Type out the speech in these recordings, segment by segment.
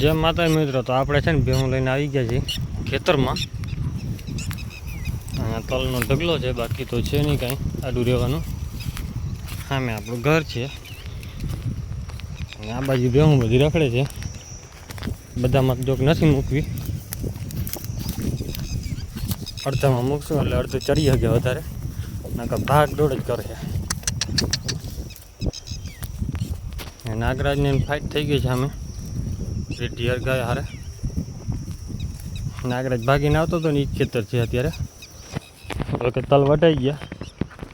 જય માતા મિત્રો, તો આપણે છે ને ભેહું લઈને આવી ગયા છીએ ખેતરમાં. અહીંયા તલનો ઢગલો છે, બાકી તો છે નહીં કાંઈ, આડું રહેવાનું. સામે આપણું ઘર છે. અને આ બાજુ ભેહું બધી રખડે છે. બધામાં જોક નથી મૂકવી. અડધામાં મૂકશું, એટલે અડધું ચડી શકે વધારે. નાકા ભાગ દોડ જ કરે. છે અને ફાઇટ થઈ ગઈ છે આમે રેડિયર ગાય હારે. નાગરાજ ભાગીને આવતો હતો ને એ ખેતર છે અત્યારે. કે તલ વટાઈ ગયા.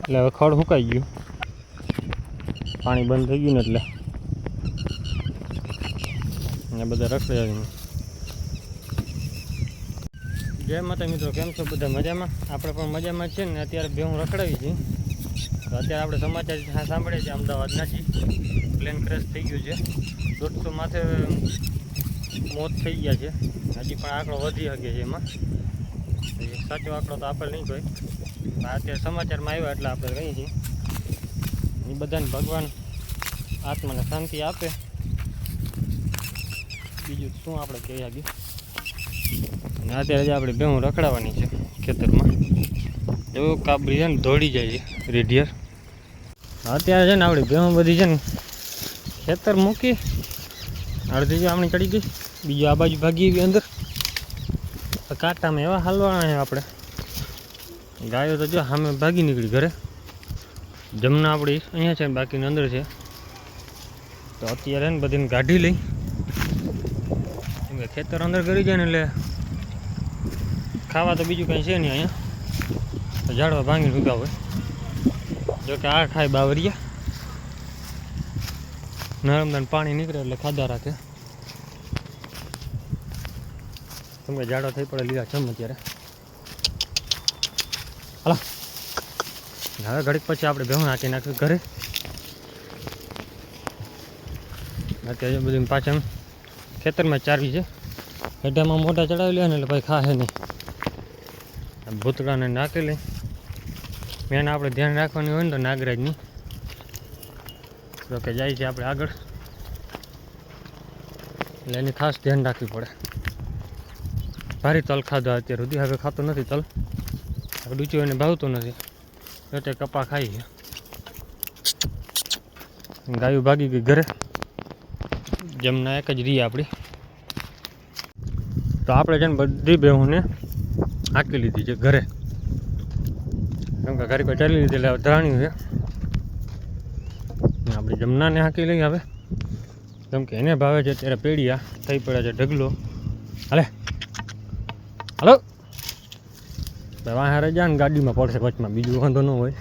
એટલે હવે ખડ સુકાઈ ગયું. પાણી બંધ થઈ ગયું ને એટલે. ને બધા રખડે આવીને. જય માતા મિત્રો, કેમ છો બધા? મજામાં? આપણે પણ મજામાં છીએ છે ને અત્યારે બે હું રખડાવી છીએ તો અત્યારે આપણે સમાચાર સાંભળીએ છીએ અમદાવાદ છીએ પ્લેન ક્રેશ થઈ ગયું છે. દોઢસો માથે મોત થઈ ગયા છે. હજી પણ આંકડો વધી શકે છે એમાં. સાચો આંકડો તો આપણે નહીં કોઈ અત્યારે સમાચારમાં આવ્યા એટલે આપણે કહીએ છીએ. એ બધાને ભગવાન આત્માને શાંતિ આપે. બીજું શું આપણે કહી શકીએ અત્યારે જે આપણે બેહું રખડાવવાની છે ખેતરમાં. એવું કાબરી છે ને દોડી જાય છે રેડિયર અત્યારે છે ને આપણે ભેહું બધી છે ને ખેતર મૂકી અડધી જો આપણી ચડી ગઈ. બીજું આ બાજુ ભાગી એવી અંદર. કાંટામાં એવા હાલવાના આપણે. ગાયો તો જો સામે ભાગી નીકળી ઘરે. જમના આપણી અહીંયા છે બાકીની અંદર છે. તો અત્યારે ને બધીને કાઢી લઈ. કેમ કે ખેતર અંદર કરી જાય ને એટલે ખાવા તો બીજું કંઈ છે નહીં અહીંયા. ઝાડવા ભાંગીને ઉગા હોય. જો આ ખાય બાવરિયા. નરમદાન પાણી નીકળે એટલે ખાધા રાખે. કેમ કે ઝાડો થઈ પડે, લીલા જમ અત્યારે. હાલો. હવે ઘડીક પછી આપણે ભેહું નાખી નાખ્યું ઘરે. અત્યારે બધું પાછળ ખેતરમાં ચારવી છે. હેઠામાં મોઢા ચડાવી લે ને એટલે ભાઈ ખાશે નહીં. ભૂતળાને નાખી લે. મેન આપણે ધ્યાન રાખવાની હોય ને તો નાગરાજની. તો કે જાય છે આપણે આગળ. એટલે એની ખાસ ધ્યાન રાખવી પડે. ભારી તલ ખાધા અત્યાર સુધી. હવે ખાતો નથી તલ. ડૂચો એને ભાવતો નથી. એટલે કપા ખાઈ છે. ગાયું ભાગી ગઈ ઘરે. જમના એક જ રહી આપણી તો આપણે છે ને બધી બેહુને હાંકી લીધી છે ઘરે. કેમ કે ઘરે કોઈ ચાલી લીધી એટલે ધરાણી છે. આપણે જમનાને હાંકી લઈ આવે કેમ કે એને ભાવે છે ત્યારે પેડિયા, થઈ પડ્યા છે ઢગલો. હાલો. વાહ જાય ને ગાડીમાં પડશે વચમાં, બીજું વાંધો ન હોય.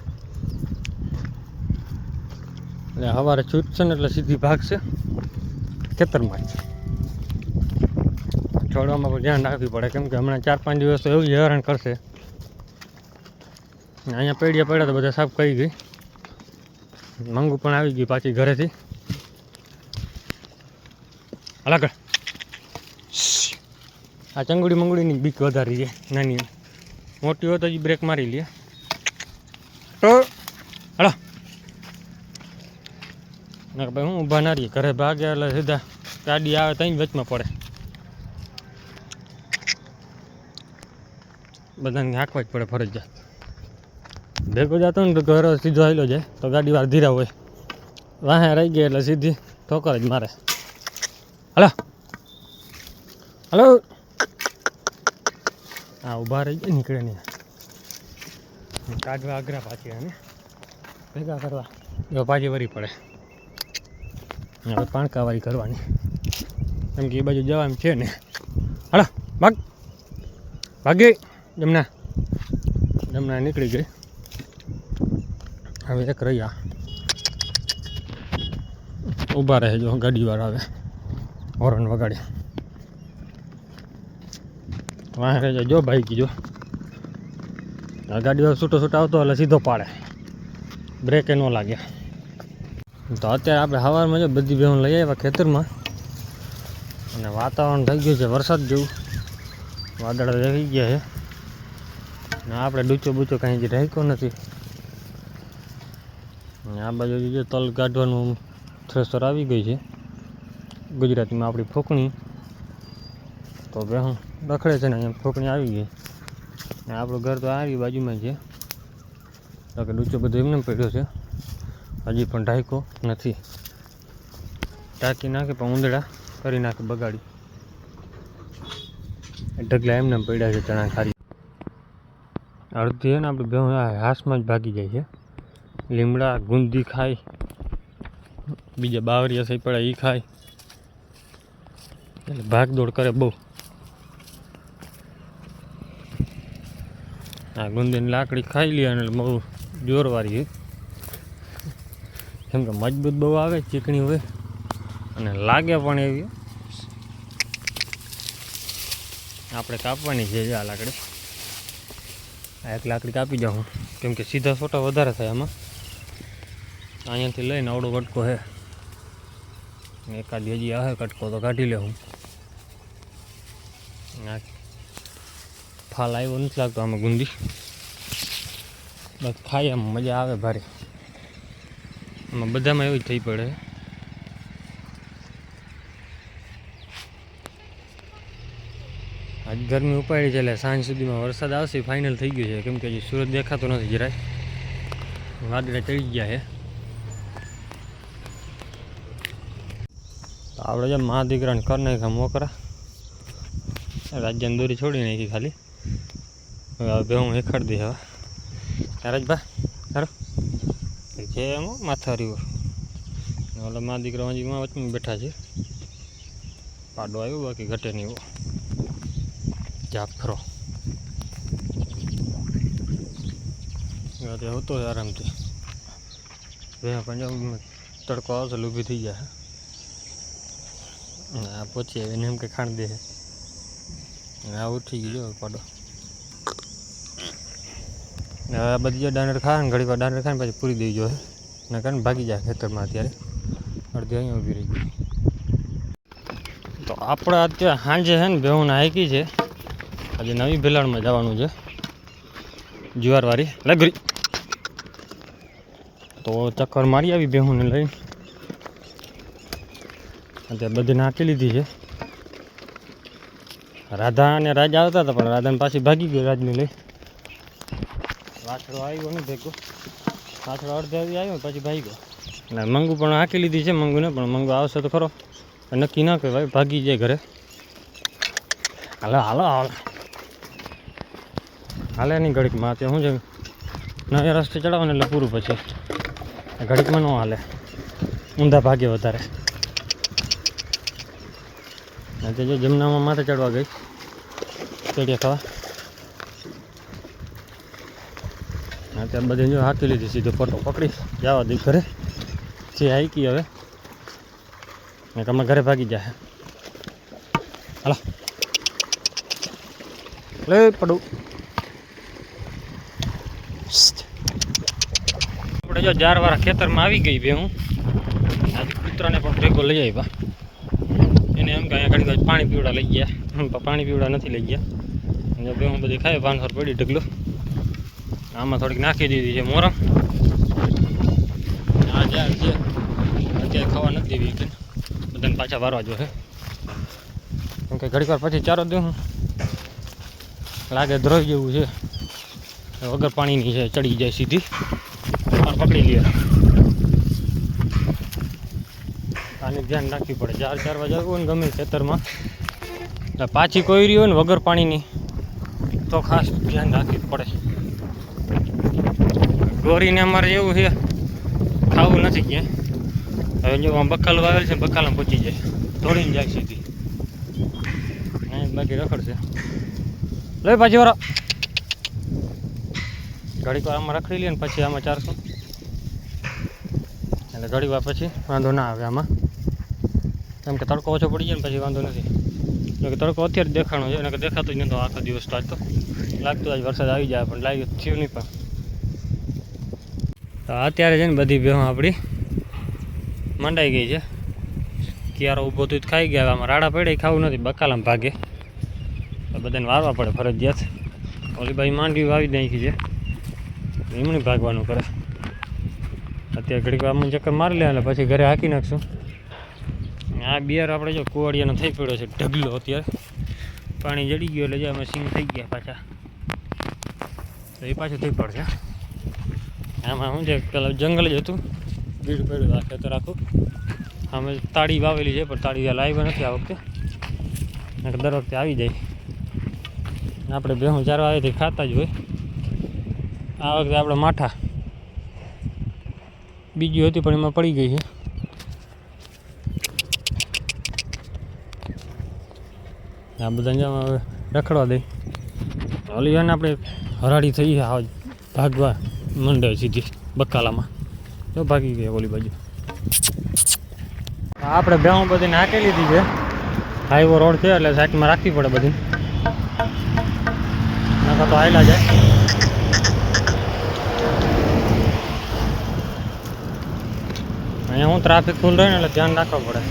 એટલે સવારે છૂટશે ને એટલે સીધી ભાગશે ખેતરમાં જ. છોડવામાં પણ ધ્યાન રાખવી પડે, કેમ કે હમણાં ચાર પાંચ દિવસ તો એવું હેરાન કરશે. અહીંયા પેડિયા પડ્યા તો બધા સાફ કરી ગઈ. મંગુ પણ આવી ગઈ પાછી ઘરેથી. અલગ આ ચંગુડી મંગુડીની બીક વધારી છે, નાની. મોટી હોય તો જ બ્રેક મારી લે. તો? હલો. ના ભાઈ હું ઊભા ના રહીએ ઘરે ભાગે એટલે સીધા ગાડી આવે ત્યાં વચમાં પડે. બધાને હાંકવા જ પડે ફરજિયાત. ભેગો જતો ને તો ઘરે સીધો આવેલો છે તો ગાડી વાર ધીરા હોય. વાહે રહી ગઈ એટલે સીધી ઠોકર જ મારે. હલો. હલો. હા ઊભા રહી ગયા, નીકળે નહીં. કાઢવા આગ્રા પાછી અને ભેગા કરવા. જો પાછી વરી પડે. હવે પાણકાવારી કરવાની. કેમ કે એ બાજુ જવા છે ને. હાલો, ભાગ. ભાગી. જમના. જમના નીકળી ગઈ. હવે એક રહ્યા. ઊભા રહે જો ગાડીવાળા આવે હોરન વગાડી. વાહ જો ભાઈ કીજો આ ગાડીઓ છૂટો છૂટો આવતો એટલે સીધો પાડે. બ્રેકે ન લાગે. તો અત્યારે આપણે સવારમાં જો બધી બેહું લઈ આવ્યા ખેતરમાં. અને વાતાવરણ થઈ ગયું છે વરસાદ જેવું. વાદળ રહી ગયા છે. ને આપણે ડૂચો બૂચો કાંઈ રાખ્યો નથી. આ બાજુ જો તલ કાઢવાનું થ્રેસર આવી ગઈ છે. ગુજરાતીમાં આપણી ફોકણી. તો બે હું રખડે છે ને અહીંયા ઠોકણી આવી ગઈ. ને આપણું ઘર તો આવી બાજુમાં છે. તો કે ડૂચો બધો એમને પડ્યો છે. હજી પણ ઢાંકો નથી. ઢાંકી નાખે પણ ઉંદડા કરી નાખે બગાડી. ઢગલા એમને પડ્યા છે ચણા ખારી. અડધી ને આપણે બે હાસમાં જ ભાગી જાય છે. લીમડા, ગુંદી ખાય. બીજા બાવરિયા સહી પડે એ ખાય. એટલે ભાગ દોડ કરે બહુ. આ ગુંદીની લાકડી ખાઈ લે અને બહુ જોરવારી કેમ કે મજબૂત બહુ આવે, ચીકણી હોય. અને લાગે પણ એવી. આપણે કાપવાની છે આ લાકડી. આ એક લાકડી કાપી જાઉં કેમ કે સીધા ફોટા વધારે થાય આમાં. અહીંયાથી લઈને આવડો કટકો છે. એકાદ હજી આવે, કટકો તો કાઢી લે હું ફાલ આવ્યો નથી લાગતો આમાં ગુંદી. બસ ખાઈ આમ મજા આવે ભારે. આમાં બધામાં એવું જ થઈ પડે. આજ ગરમી ઉપાડી છે એટલે સાંજ સુધીમાં વરસાદ આવશે ફાઇનલ થઈ ગયું છે. કેમ કે હજી સુરત દેખાતો નથી જરાય. વાદળા ચડી ગયા છે. તો આપણે જેમ મા દીકરાને કર નાખ્યા મોકરા. રાજ્યની દોરી છોડી નાખી ખાલી. હવે હવે હું હેખાડી દઈ હવે. રાજભા સારું છે એમ માથા રીવર ઓલા મા દીકરા હજી માં વચમાં બેઠા છે. પાડો આવ્યો, બાકી ઘટે નહીં એવો. જાફરો રાતે હોતો હોય આરામથી. બે પંજાબ તડકો આવશે એટલે ઊભી થઈ જાય અને આ પહોંચી આવીને એમ કે ખાણ દે. અને આ ઉઠી ગયો પાડો. ને આ બધી જો દાંડર ખાય ને ઘડી વાર દાંડર ખાય પછી પૂરી જોઈએ. ને કારણ ભાગી જાય ખેતરમાં અત્યારે. અડધી અહીંયા ઊભી રહી ગઈ. તો આપણે અત્યારે સાંજે છે ને, બેહું હાઈકી છે. આજે નવી ભેલાણમાં જવાનું છે. જુવારવાળી લગરી તો ચક્કર મારી આવી બેહુંને લઈને. અત્યારે બધી નાખી લીધી છે. રાધા અને રાજ આવતા હતા, પણ રાધાને પાછી ભાગી ગયો રાજને લઈ. વાછડો આવ્યો નહીં ભેગો. વાછડો અડધે આવી આવ્યો પછી ભાઈ ગયો અને મંગુ પણ હાંકી લીધી છે મંગુને, પણ મંગુ આવશે તો ખરો. નક્કી ના કહેવાય, ભાગી જાય ઘરે. હાલો હાલો હાલો. હાલે નહીં ઘડીકમાં તે શું છે? નવે રસ્તે ચડાવવાને એટલે પૂરું પછી. ઘડીકમાં ન હાલે. ઊંધા ભાગે વધારે. જો જમનામાં માથે ચડવા ગઈ. ચડ્યા ખાવા. ત્યાં બધી જો હાથી લીધી, સીધો ફોટો પકડી, જવા દઈ ઘરે. જે હાઈકી હવે. તમે ઘરે ભાગી જાય હાલો. લે, પડું. આપણે જો જારવાળા ખેતરમાં આવી ગઈ બે હું. આજે કૂતરાને પણ ભેગો લઈ આવ્યા. એને એમ કે અહીંયા ઘડી પાણી પીવડા લઈ ગયા. પાણી પીવડા નથી લઈ ગયા. બે હું બધી ખાય પાંચસો પડી ઢગલું. આમાં થોડીક નાખી દીધી છે મોરમ. આ આજે અત્યારે ખાવા નથી દેવી એટલે બધાને પાછા વારવા જોઈએ કેમ કે ઘડીક વાર પછી ચારો દઉં લાગે ધ્રોઈ જેવું છે. વગર પાણીની છે, ચડી જાય સીધી. પણ પકડી લે. આને ધ્યાન રાખવી પડે. ચાર ચાર વાગે હોય ને ગમે ખેતરમાં. પાછી કોઈ રહ્યું હોય ને વગર પાણીની, તો ખાસ ધ્યાન રાખવી પડે. ગોરીને અમારે એવું છે, ખાવું નથી ક્યાંય. હવે જો આમ બકાલ વાવેલ છે બકાલામાં પહોંચી જાય. દોડીને જાય સીધી. બાકી રખડશે લે પાછી વાળો ઘડીક વાર આમાં રખડી લઈએ ને પછી આમાં ચારસો. એટલે ઘડી વાર પછી વાંધો ના આવે આમાં. કેમ કે તડકો ઓછો પડી જાય ને પછી વાંધો નથી. જો કે તડકો અત્યારે દેખાણો છે, એને દેખાતો જ નહોતો આખો દિવસ તો આજ તો. લાગતું આજ વરસાદ આવી જાય, પણ લાગ્યું થયું નહીં પણ. તો અત્યારે છે ને બધી બેહો આપણી મંડાઈ ગઈ છે. ક્યારો ઊભો તો ખાઈ ગયા, આમાં રાડા પડે ખાવું નથી, બકાલામ ભાગે. તો બધાને વારવા પડે ફરજિયાત. ઓલી બાઈ માંડવી વાવી નાખી છે. એમણે ભાગવાનું કરે. અત્યારે ઘડીક આમાં ચક્કર મારી લે એટલે પછી ઘરે હાકી નાખશું. આ બિયર આપણે જો કુવાડિયાનો થઈ પડ્યો છે, ઢગલો અત્યારે. પાણી જડી ગયું એટલે જે અમે સિંગ થઈ ગયા પાછા. તો એ પાછું થઈ પડશે. આમાં શું છે? પેલા જંગલ જ હતું. ભીડ પડ્યું આ ખેતર આખું. અમે તાળી વાવેલી છે, પણ તાળી લાવી નથી આ વખતે. દર વખતે આવી જાય. આપણે ભેહું ચારવા આવે તે ખાતા જ હોય. આ વખતે આપણે માઠા. બીજી હતી, પણ એમાં પડી ગઈ છે. આ બધા જમા હવે રખડવા દઈ ઓલી એને આપણે હરાડી થઈ આવ ભાગવા. મંડે સીધી બકાલામાં તો ભાગી ગયા ઓલી બાજુ. આપણે બ્રાઉન બધી નાખી લીધી છે. હાઈવો રોડ છે, એટલે સાઈડમાં રાખવી પડે બધી. નાખા તો હાયલા જાય. અહીંયા હું ટ્રાફિક ફૂલ રહે ને એટલે ધ્યાન રાખવું પડે.